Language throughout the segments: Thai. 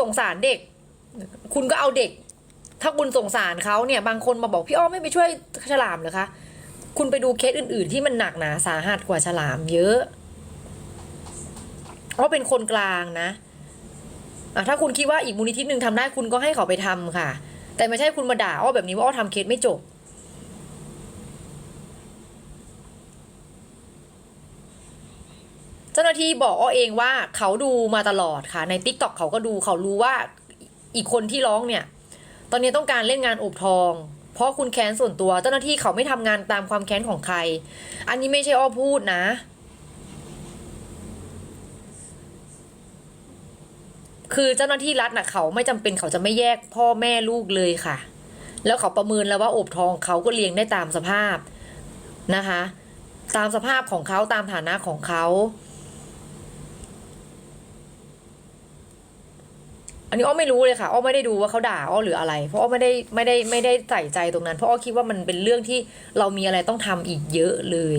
สงสารเด็ก คุณก็เอาเด็ก ถ้าคุณสงสารเขาเนี่ย บางคนมาบอกพี่อ้อไม่ไปช่วยฉลามเหรอคะ คุณไปดูเคสอื่น ๆ ที่มันหนักหนาสาหัสกว่าฉลามเยอะอ้อเป็นคนกลางนะอะถ้าคุณคิดว่าอีกมูลนิธิหนึ่งทำได้คุณก็ให้เขาไปทำค่ะ แต่ไม่ใช่คุณมาด่าอ้อแบบนี้ว่าอ้อทำเคสไม่จบ จ้าหน้าที่บอกอ้อเองว่าเขาดูมาตลอดค่ะ ใน t ิ k t o k เขาก็ดูเขารู้ว่าอีกคนที่ร้องเนี่ย ตอนนี้ต้องการเล่นงานอบทอง เพราะคุณแค้นส่วนตัว เจ้าหน้าที่เขาไม่ทำงานตามความแค้นของใคร อันนี้ไม่ใช่อ้อพูดนะ คือเจ้าหน้าที่รัฐน่ะเขาไม่จำเป็นเขาจะไม่แยกพ่อแม่ลูกเลยค่ะ แล้วเขาประเมินแล้วว่าอบทองเขาก็เลี้ยงได้ตามสภาพนะคะ ตามสภาพของเขาตามฐานะของเขา อันนี้อ้อไม่รู้เลยค่ะอ้อไม่ได้ดูว่าเขาด่าอ้อหรืออะไร เพราะอ้อไม่ได้ไม่ได้ไม่ได้ใส่ใจตรงนั้น เพราะอ้อคิดว่ามันเป็นเรื่องที่เรามีอะไรต้องทำอีกเยอะเลย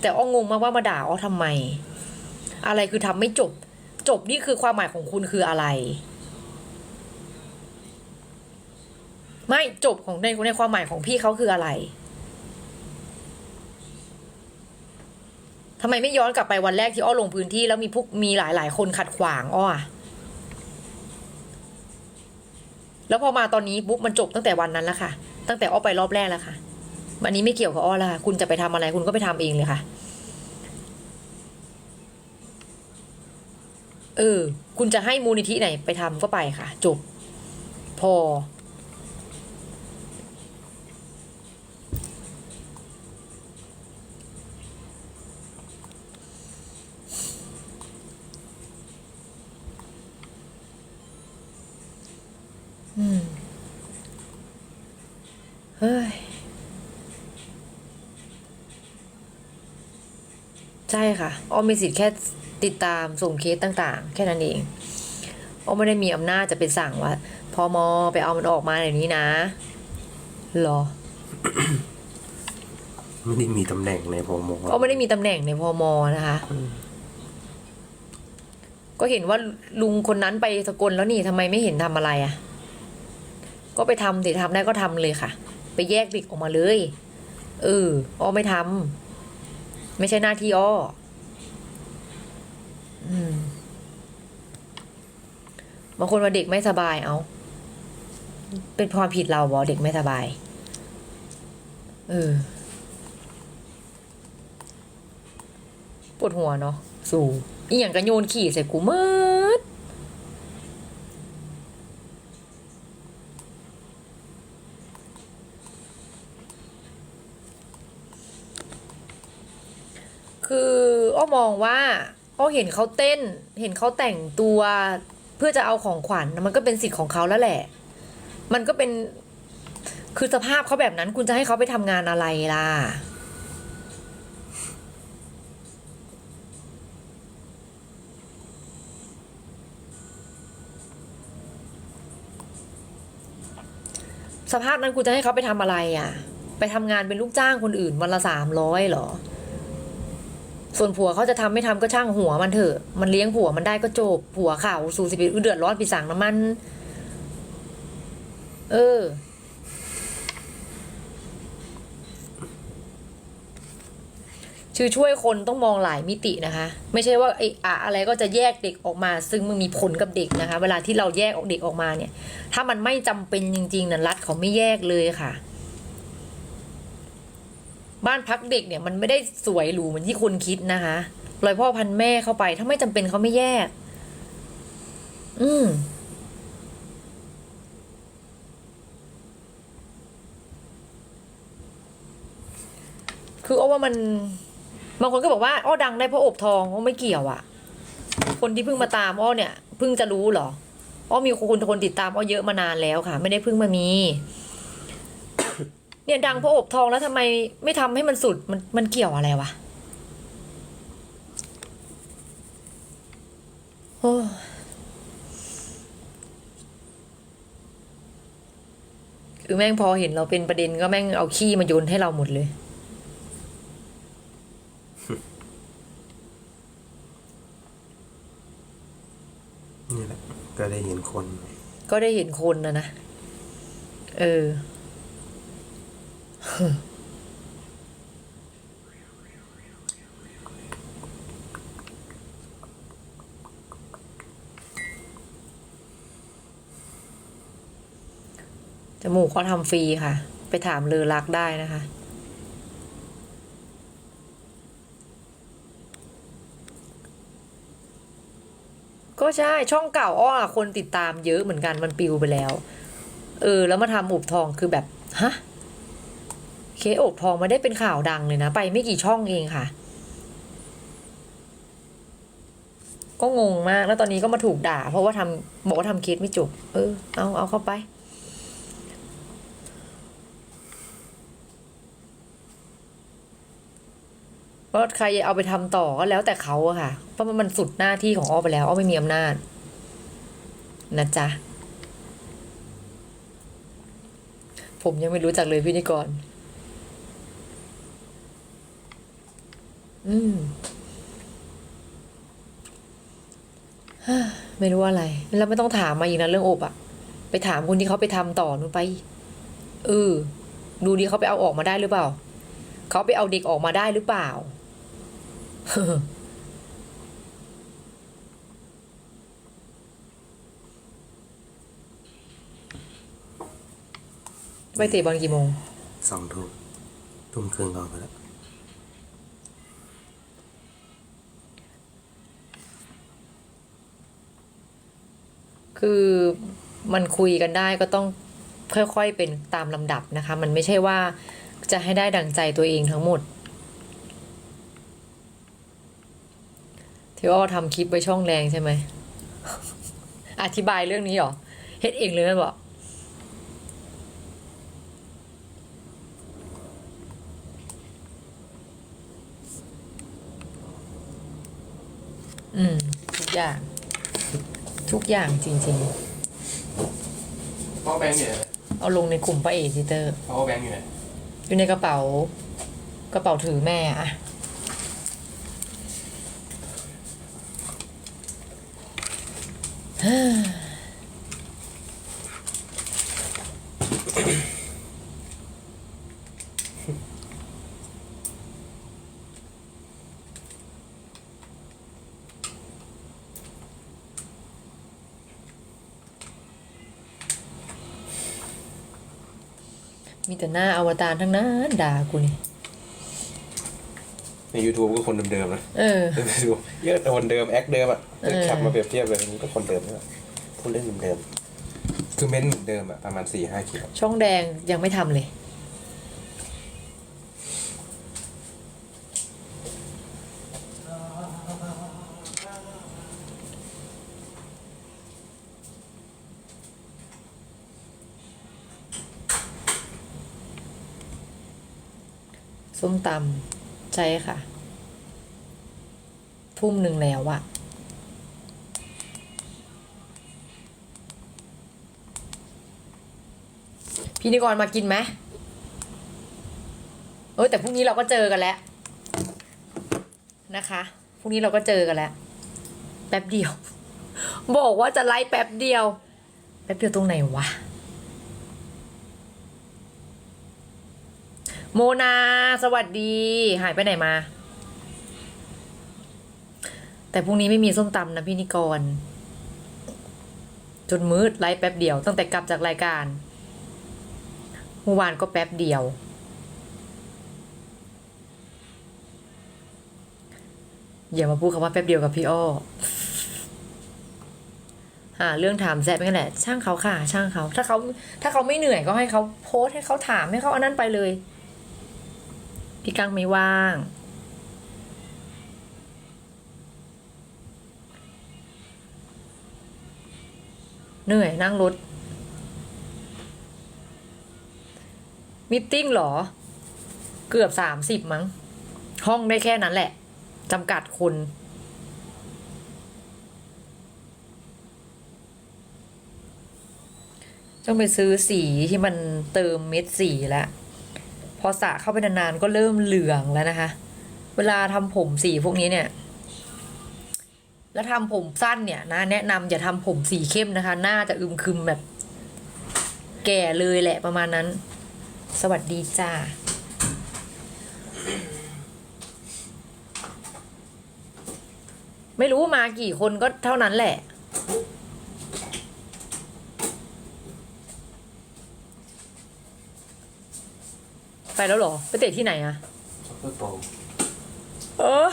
แต่อ้องงมากว่ามาด่าอ้อทำไม อะไรคือทำไม่จบ จบนี่คือความหมายของคุณคืออะไร ไม่จบของในในความหมายของพี่เขาคืออะไรทำไมไม่ย้อนกลับไปวันแรกที่อ้อลงพื้นที่แล้วมีพวกมีหลายหลายๆคนขัดขวางอ้ออะ แล้วพอมาตอนนี้ปุ๊บมันจบตั้งแต่วันนั้นแล้วค่ะ ตั้งแต่อ้อไปรอบแรกแล้วค่ะอันนี้ไม่เกี่ยวกับอ้อแล้วค่ะ คุณจะไปทำอะไรคุณก็ไปทำเองเลยค่ะ เออ คุณจะให้มูลนิธิไหนไปทำก็ไปค่ะ จบ พอ เฮ้ย ใช่ค่ะอ้อมมีสิทธิ์แค่ติดตามส่งเคสต่างๆ แค่นั้นเองอ้อมไม่ได้มีอำนาจจะไปสั่งว่าพอมอไปเอามันออกมาอย่างนี้นะเหรอไม่ได้มีตำแหน่งในพมอ้อมไม่ได้มีตำแหน่งในพอมอนะคะ ก็เห็นว่าลุงคนนั้นไปสกลแล้วนี่ทำไมไม่เห็นทำอะไรอะ่ะ ก็ไปทำสิทำได้ก็ทำเลยค่ะ ไปแยกเด็กออกมาเลยเอออ้อไม่ทำไม่ใช่หน้าที่อ้ออืมบางคนว่าเด็กไม่สบายเอา เป็นความผิดเราบอเด็กไม่สบาย เออปวดหัวเนาะ สู่อีหยังกระโยนขี่ใส่กูเมิดคืออ้อ มองว่าอ้อเห็นเขาเต้น เห็นเขาแต่งตัวเพื่อจะเอาของขวัญมันก็เป็นสิทธิ์ของเขาแล้วแหละ มันก็เป็นคือสภาพเขาแบบนั้นคุณจะให้เขาไปทำงานอะไรล่ะสภาพนั้นคุณจะให้เขาไปทำอะไรอะ ไปทำงานเป็นลูกจ้างคนอื่นวันละสามร้อยหรอ ส่วนผัวเขาจะทำไม่ทำก็ช่างหัวมันเถอะ มันเลี้ยงผัวมันได้ก็จบผัวข่าวสู่สิบเอ็ดเดือดร้อนปีสั่งน้ำมัน เออ ชื่อช่วยคนต้องมองหลายมิตินะคะ ไม่ใช่ว่าไอ้อะอะไรก็จะแยกเด็กออกมา ซึ่งมันมีผลกับเด็กนะคะ เวลาที่เราแยกออกเด็กออกมาเนี่ย ถ้ามันไม่จำเป็นจริงๆนะรัฐเขาไม่แยกเลยค่ะ บ้านพักเด็กเนี่ยมันไม่ได้สวยหรูเหมือนที่คุณคิดนะคะรอยพ่อพันแม่เข้าไป ถ้าไม่จำเป็นเขาไม่แยก อืมคืออ้อว่ามันบางคนก็บอกว่าอ้อดังได้เพราะอบทองอ้อไม่เกี่ยวอะคนที่เพิ่งมาตามอ้อเนี่ยเพิ่งจะรู้เหรออ้อมีคนคนติดตามอ้อเยอะมานานแล้วค่ะ ไม่ได้เพิ่งมามี เนี่ยดังเพราะอบทองแล้วทำไมไม่ทำให้มันสุดมันมันเกี่ยวอะไรวะโอ้คือแม่งพอเห็นเราเป็นประเด็นก็แม่งเอาขี้มาโยนให้เราหมดเลยนี่แหละก็ได้เห็นคน ก็ได้เห็นคนนะนะ เออ จมูกเขาทำฟรีค่ะ ไปถามเลอรักได้นะคะ ก็ใช่ช่องเก่าอ้ออะคนติดตามเยอะเหมือนกันมันปิวไปแล้ว เออ แล้วมาทำอบทองคือแบบ ฮะ เคสอบทองไม่ได้เป็นข่าวดังเลยนะ ไปไม่กี่ช่องเองค่ะ ก็งงมากแล้วตอนนี้ก็มาถูกด่า เพราะว่าทำบอกว่าทำเคสไม่จบ เออ เอาเอาเข้าไปเพราใครเอาไปทำต่อก็แล้วแต่เขาอะค่ะ เพราะมันสุดหน้าที่ของอ้อไปแล้วอ้อไม่มีอำนาจ นะจ๊ะ ผมยังไม่รู้จักเลยพี่นิกร อืมไม่รู้ว่าอะไร แล้วไม่ต้องถามมาอีกนะเรื่องอบอะไปถามคนที่เขาไปทำต่อนู้นไป เออ ดูดิเขาไปเอาออกมาได้หรือเปล่า เขาไปเอาเด็กออกมาได้หรือเปล่า ไปเตะบอลกี่โมง สองทุ่มทุ่มครึ่งออกไปแล้ว คือมันคุยกันได้ก็ต้องค่อยๆเป็นตามลำดับนะคะ มันไม่ใช่ว่าจะให้ได้ดังใจตัวเองทั้งหมดที่อ้อทำคลิปไว้ช่องแรงใช่ไหม อธิบายเรื่องนี้เหรอ เฮ็ดเองเลยไหมบอกอืมทุกอย่าง ทุกอย่างจริง พ่อแบงค์อยู่ไหนๆ เอาลงในกลุ่มป้าเอทิเตอร์ พ่อแบงค์อยู่ไหนอยู่ในกระเป๋า กระเป๋าถือแม่อะ มีแต่หน้าอวตารทั้งนั้นด่ากูนี่ ใน YouTube ก็คนเดิมๆนะเออ ดูเยอะแต่คนเดิมแอคเดิมอะเออ แคปมาเปรียบเทียบเลยมันก็คนเดิมนี่แหละพูดเล่นเดิมๆคือเม้นเหมือนเดิมอะประมาณสี่ห้าคลิปอะช่องแดงยังไม่ทำเลย ส้มตำใช่ค่ะ ทุ่มหนึ่งแล้วอะพี่นิกรมากินไหมเออแต่พรุ่งนี้เราก็เจอกันแล้ว นะคะพรุ่งนี้เราก็เจอกันแล้ว แป๊บเดียว บอกว่าจะไลฟ์แป๊บเดียว แป๊บเดียวตรงไหนวะ โมนา สวัสดี หายไปไหนมา แต่พรุ่งนี้ไม่มีส้มตำนะพี่นิกร จนมืดไลฟ์แป๊บเดียว ตั้งแต่กลับจากรายการเมื่อวานก็แป๊บเดียว อย่ามาพูดคำว่าแป๊บเดียวกับพี่อ้อหาเรื่องถามแซะไปกันแหละ ช่างเขาค่ะ ช่างเขา ถ้าเขาถ้าเขาไม่เหนื่อยก็ให้เขาโพสให้เขาถามให้เขาเอานั่นไปเลย พี่กังไม่ว่าง เหนื่อยนั่งรถมิทติ้งหรอ เกือบสามสิบมั้ง ห้องได้แค่นั้นแหละจำกัดคนต้องไปซื้อสีที่มันเติมเม็ดสีแล้ว อสระเข้าไปนานๆก็เริ่มเหลืองแล้วนะคะ เวลาทำผมสีพวกนี้เนี่ย แล้วทำผมสั้นเนี่ยนะแนะนำอย่าทำผมสีเข้มนะคะ หน้าจะอึมครึมแบบ แก่เลยแหละประมาณนั้น สวัสดีจ้าไม่รู้มากี่คนก็เท่านั้นแหละ ไปแล้วเหรอ ไปเตะที่ไหนอะช็อปเปอร์โปรเออ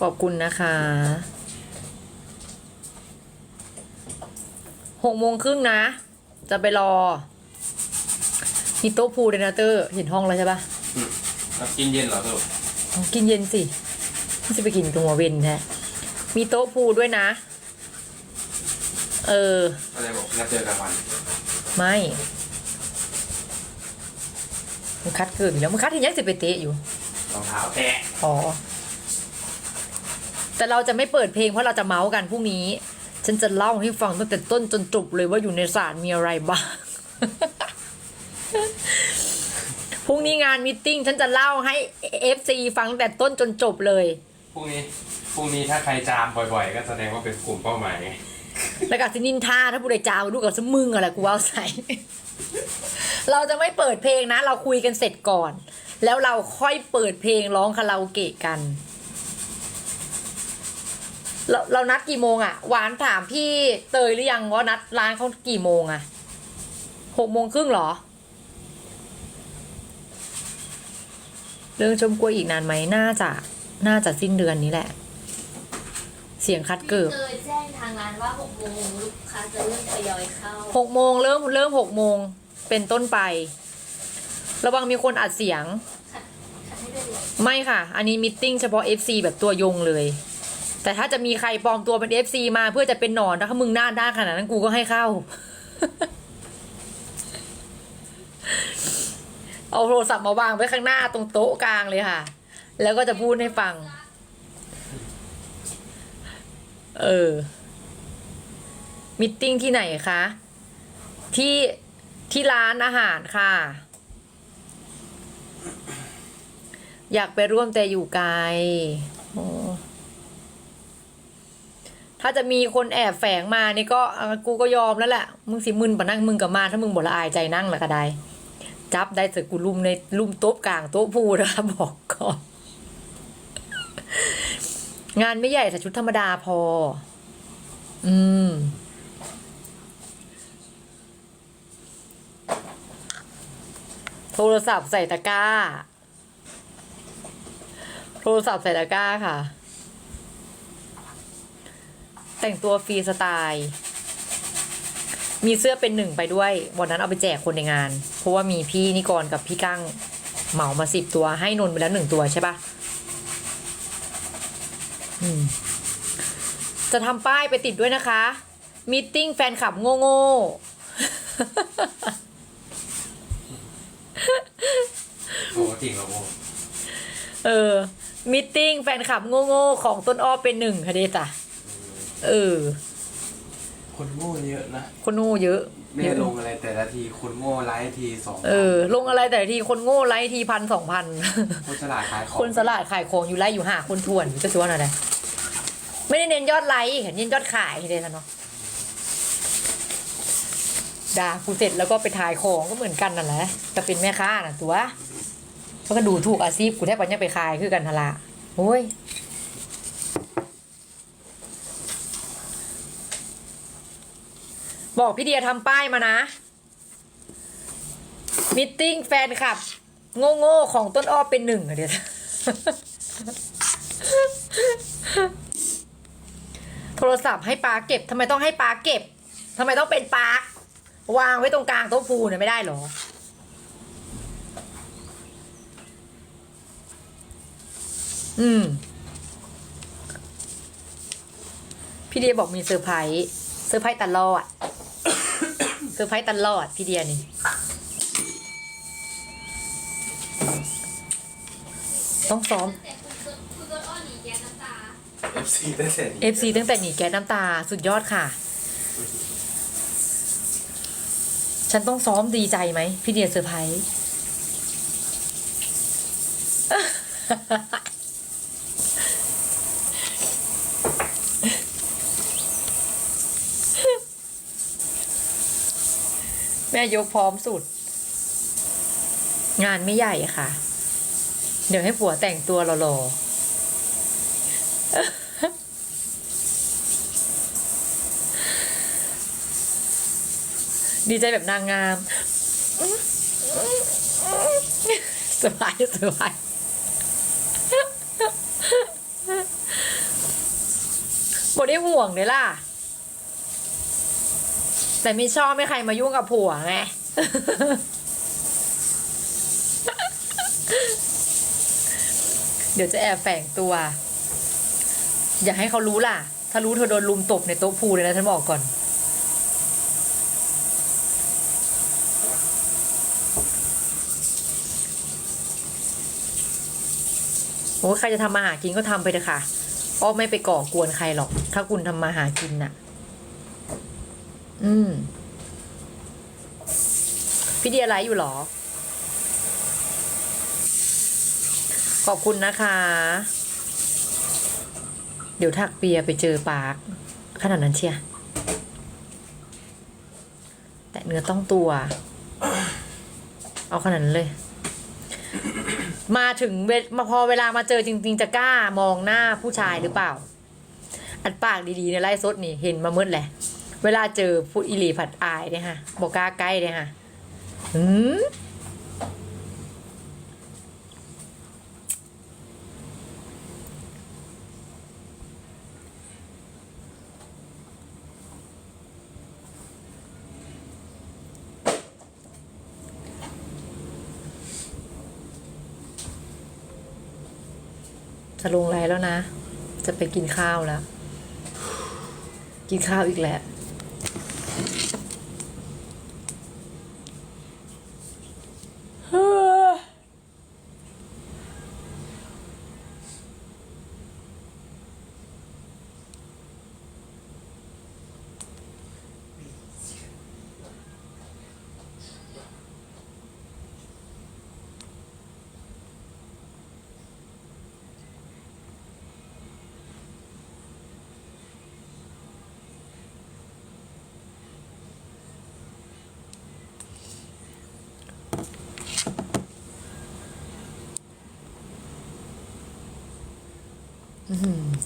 ขอบคุณนะคะหกโมงครึ่งนะ จะไปรอมีโต๊ะพูลเลยนะเตอร์เห็นห้องแล้วใช่ปะแล้วกินเย็นเหรอสรุปอ๋อกินเย็นสิไม่จะไปกินตรงหัวเวนแท้มีโต๊ะพูลด้วยนะ เอออะไรบอกนัดเจอกันวันไม่มันคัดเกินอยู่แล้วมันคัดที่ยังสิไปเตะอยู่ รองเท้าแตะอ๋อ แต่เราจะไม่เปิดเพลงเพราะเราจะเมาส์กันพรุ่งนี้ ฉันจะเล่าให้ฟังตั้งแต่ต้นจนจบเลยว่าอยู่ในศาลมีอะไรบ้าง พรุ่งนี้งานมิทติ้งฉันจะเล่าให้ FC ฟังตั้งแต่ต้นจนจบเลย พรุ่งนี้พรุ่งนี้ถ้าใครจามบ่อยๆ ก็แสดงว่าเป็นกลุ่มเป้าหมาย แล้วกับสินินทาถ้าผู้ใดจาวดูกับสมึงอะไรกูว่าใส่ เราจะไม่เปิดเพลงนะ เราคุยกันเสร็จก่อน แล้วเราค่อยเปิดเพลงร้องคาราโอเกะกัน เราเรานัดกี่โมงอะหวานถามพี่เตยหรือยังว่านัดร้านเขากี่โมงอะหกโมงครึ่งเหรอ เรื่องชมกล้วยอีกนานไหมน่าจะ น่าจะสิ้นเดือนนี้แหละ เสียงคัดเกิบเคยแจ้งางร้านว่า6โมงลูกค้าจะเริ่มทยอยเข้าหกโมงเริ่มเริ่มหกโมงเป็นต้นไป ระวังมีคนอัดเสียงขัดขัดให้ด้วยเหรอไม่ค่ะ อันนี้มิทติ้งเฉพาะ FC แบบตัวยงเลย แต่ถ้าจะมีใครปลอมตัวเป็น FC มาเพื่อจะเป็นหนอนถ้ามึงหน้าด้านขนาดนั้นกูก็ให้เข้า เอาโทรศัพท์มาวางไว้ข้างหน้าตรงโต๊ะกลางเลยค่ะ แล้วก็จะพูดให้ฟัง เออ มิทติ้งที่ไหนคะ ที่ที่ร้านอาหารค่ะ อยากไปร่วมแต่อยู่ไกล ถ้าจะมีคนแอบแฝงมานี่ก็กูก็ยอมแล้วแหละ มึงสิมึนปะนั่งมึงกับมา ถ้ามึงบ่ละอายใจนั่งละก็ได้ จับได้เสร็จกูลุมในลุมโต๊ะกลางโต๊ะพูนะคะบอกก่อน งานไม่ใหญ่แต่ชุดธรรมดาพอ อืม โทรศัพท์ใส่ตะกร้า โทรศัพท์ใส่ตะกร้าค่ะ แต่งตัวฟรีสไตล์ มีเสื้อเป็นหนึ่งไปด้วย วันนั้นเอาไปแจกคนในงาน เพราะว่ามีพี่นิกรกับพี่กั้งเหมามาสิบตัวให้นนท์ไปแล้วหนึ่งตัวใช่ปะจะทำป้ายไปติดด้วยนะคะ มีติ้งแฟนคลับโง่โง่ ๆโอ้จริงเหรอโมเออมิทติ้งแฟนคลับโง่ๆของต้นอ้อเป็นหนึ่งค่ะเดจ้ะเออ คนโง่เยอะนะคนโง่เยอะแม่เยอะลงอะไรแต่ละทีคนโง่ไลฟ์ทีสองเออ ลงอะไรแต่ละทีคนโง่ไลค์ทีพันสองพันคนฉลาดขายของคนสลาดขายของอยู่ไล่อยู่ห้าคนทวนจะสิว่าอะไรไม่ได้เน้นยอดไลค์เห็นเน้นยอดขายเดจ้ะเนาะด่ากูเสร็จแล้วก็ไปถ่ายของก็เหมือนกันนั่นแหละก็เป็นแม่ค้าน่ะตัว มันก็ดูถูกอาชีพกูแทบปัญญาไปขายคือกันทละโอ้ยบอกพี่เดียทำป้ายมานะมิทติ้งแฟนคลับ โง่โง่ๆของต้นอ้อเป็นหนึ่งอะเดี๋ยวโทรศัพท์ให้ปลาเก็บทำไมต้องให้ปลาเก็บทำไมต้องเป็นปลาวางไว้ตรงกลางโต๊ะพูเนี่ยไม่ได้หรอ อืม พี่เดียบอกมีเซอร์ไพรส์เซอร์ไพรส์ตลอด เซอร์ไพรส์ตลอดพี่เดียนี่ต้องซ้อมแต่คุณต้นคุณต้นอ้อหนีแก๊สน้ำตาเอฟซีได้เสร็จ FC ตั้งแต่หนีแก๊สน้ำตาสุดยอดค่ะ ฉันต้องซ้อมดีใจไหม พี่เดียเซอร์ไพรส์ ม่ยกพร้อมสุด งานไม่ใหญ่ค่ะ เดี๋ยวให้ผัวแต่งตัวหล่อๆดีใจแบบนางงาม สบายสบายบได้ห่วงเลยล่ะ แต่ไม่ชอบไม่ใครมายุ่งกับผัวไงเดี๋ยวจะแอบแฝงตัว อย่าให้เขารู้ล่ะ ถ้ารู้เธอโดนลุมตบในโต๊ะพูเลยนะฉันบอกก่อน โอ้ใครจะทำมาหากินก็ทำไปเถอะค่ะอ้อไม่ไปก่อกวนใครหรอก ถ้าคุณทำมาหากินน่ะ อืม พี่เดียไลฟ์อยู่หรอ ขอบคุณนะคะ เดี๋ยวถักเปียไปเจอปาร์คขนาดนั้นเชียแต่เนื้อต้องตัว เอาขนาดนั้นเลย มาถึงเวมาพอเวลามาเจอจริง ๆ จะกล้ามองหน้าผู้ชายหรือเปล่า อัดปากดีๆในไล่สดนี่เห็นมาเมื่อแหละ เวลาเจอพูดอิลีผัดอายเนี่ยค่ะบอกกล้าใกล้เนี่ยค่ะอืมจะลงไลน์แล้วนะ จะไปกินข้าวแล้ว กินข้าวอีกแล้ว อื้อหือ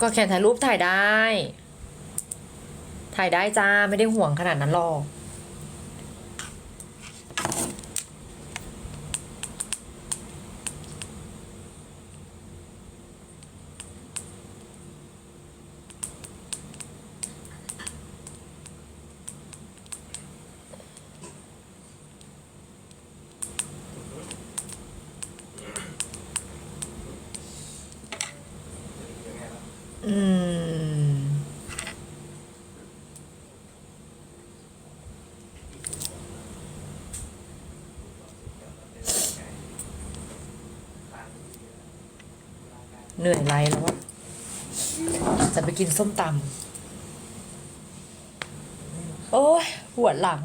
ก็แค่ถ่ายรูปถ่ายได้ ถ่ายได้จ้าไม่ได้ห่วงขนาดนั้นหรอก เหนื่อยไรแล้วอะจะไปกินส้มตำโอ้ยปวดหลัง